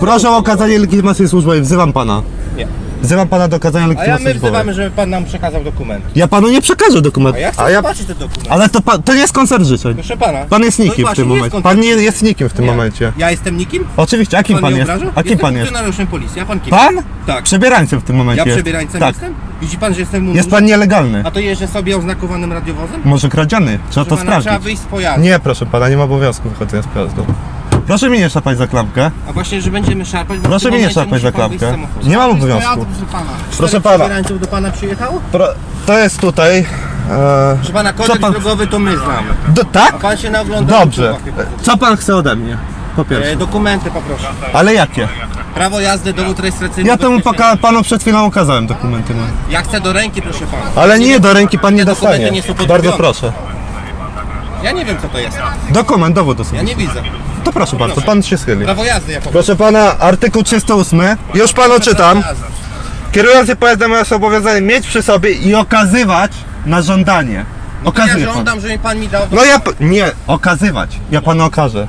Proszę o okazanie legitymacji służbowej, wzywam pana. Nie. Wzywam pana do okazania A ja legitymacji my służbowej. wzywamy, żeby pan nam przekazał dokument. Ja panu nie przekażę dokumentu. A ja chcę zobaczyć ten dokument. Ale to, to nie jest koncert życzeń. Proszę pana. Pan jest No i nikim w właśnie, tym nie momencie. Pan nie jest nikim w tym Nie. momencie. Ja jestem nikim? Oczywiście, a kim pan, jest? obraża? A kim jestem pan jest? funkcjonariuszem policji, a pan kim? Pan? Tak. Przebierańcem w tym momencie Ja jest. przebierańcem Tak. jestem? Widzi pan, że jestem w mundurze? Jest pan nielegalny. A to jeżdżę sobie oznakowanym radiowozem? Może kradziony. Trzeba to Proszę pana, Trzeba sprawdzić. wyjść z pojazdu. Nie, proszę pana, nie ma obowiązku wychodzenia z pojazdu. Proszę mnie nie szapać za klamkę. A właśnie, że będziemy szarpać, bo w Proszę tym mnie nie momencie szarpać musi za pan wyjść z klamkę. samochodu. Nie mam obowiązku. Proszę Czterech pana. przebierańców do pana przyjechało? Pro... To jest tutaj. E... Proszę pana, kodeks pan- drogowy to my znamy. Do, tak? A pan się naoglądał. Dobrze. Co pan chce ode mnie? Po E, pierwsze. dokumenty poproszę. Ale jakie? Prawo jazdy, dowód rejestracyjny. Ja temu ubezpieczenie. poka- panu przed chwilą okazałem dokumenty moje. Ja chcę do ręki, proszę pana. Ale nie, do ręki pan nie dokumenty dostanie. nie są podrobione. Bardzo proszę. Ja nie wiem co to jest. Dokument, dowód Ja osobisty. nie widzę. To proszę bardzo, pan się schyli. Prawo jazdy ja. Proszę pana, artykuł 308. Już panu czytam. Kierujący pojazdem ma zobowiązanie mieć przy sobie i okazywać na żądanie. No to Okazuje ja pan. żądam, żeby pan mi dał. No ja. p- Nie, okazywać. Ja panu okażę.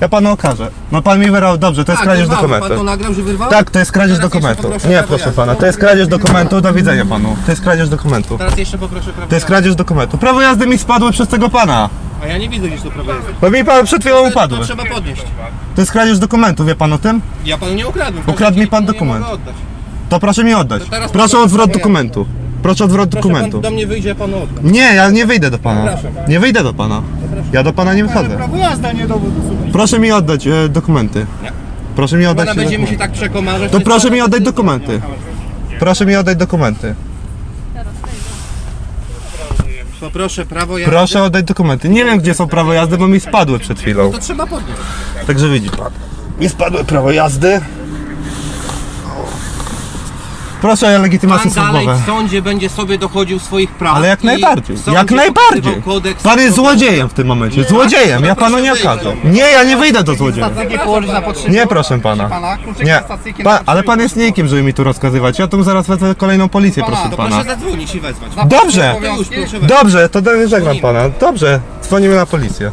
Ja panu okażę. No pan mi wyrał dobrze, to jest kradzież wyrwało. Pan to dokumentu. nagrał, że wyrwał? Tak, to jest kradzież Teraz jeszcze dokumentu. poproszę Nie, prawo proszę jazdy. pana, to jest kradzież dokumentu. Do widzenia panu. To jest kradzież dokumentu. Teraz jeszcze poproszę prawo To jest jazdy. kradzież dokumentu. Prawo jazdy mi spadły przez tego pana. A ja nie widzę gdzieś to prawo jazdy. Bo mi pan przed chwilą To, upadły. to trzeba podnieść. To jest kradzież dokumentu, wie pan o tym? Ja panu nie ukradłem. Ukradł mi pan panu nie dokument. mogę oddać. To proszę mi oddać. To teraz Proszę o odwrot prawo dokumentu. Proszę o odwrot Proszę dokumentu. pan do mnie wyjdzie, ja panu oddam. Nie, ja nie wyjdę do pana. Zapraszam. Nie wyjdę do pana. Ja do pana nie wychodzę. Prawo jazda, nie dowód osobisty. Proszę mi oddać e, dokumenty. Nie. Proszę mi oddać Pana będziemy się dokumenty. tak przekomarzać. To proszę mi oddać dokumenty. Proszę mi oddać dokumenty. Poproszę prawo jazdy. Proszę oddać dokumenty. Nie wiem gdzie są prawo jazdy, bo mi spadły przed chwilą. To trzeba podnieść. Także widzi pan. Mi spadły prawo jazdy. Proszę o legitymację Pan dalej służbową. w sądzie będzie sobie dochodził swoich praw. Ale jak i najbardziej. w sądzie Jak najbardziej. kodeks Pan jest złodziejem w tym momencie. Nie, Złodziejem. Ja panu nie okażę. Nie, ja nie wyjdę do złodzieja. Stacyjki położyć na. Nie, proszę pana. Nie. stacyjki Pa, ale pan jest nikim, żeby mi tu rozkazywać. Ja tu zaraz wezmę kolejną policję, proszę To pana. proszę zadzwonić i wezwać. Dobrze. Już proszę wezwać. Dobrze, to żegnam pana. Dobrze, dzwonimy na policję.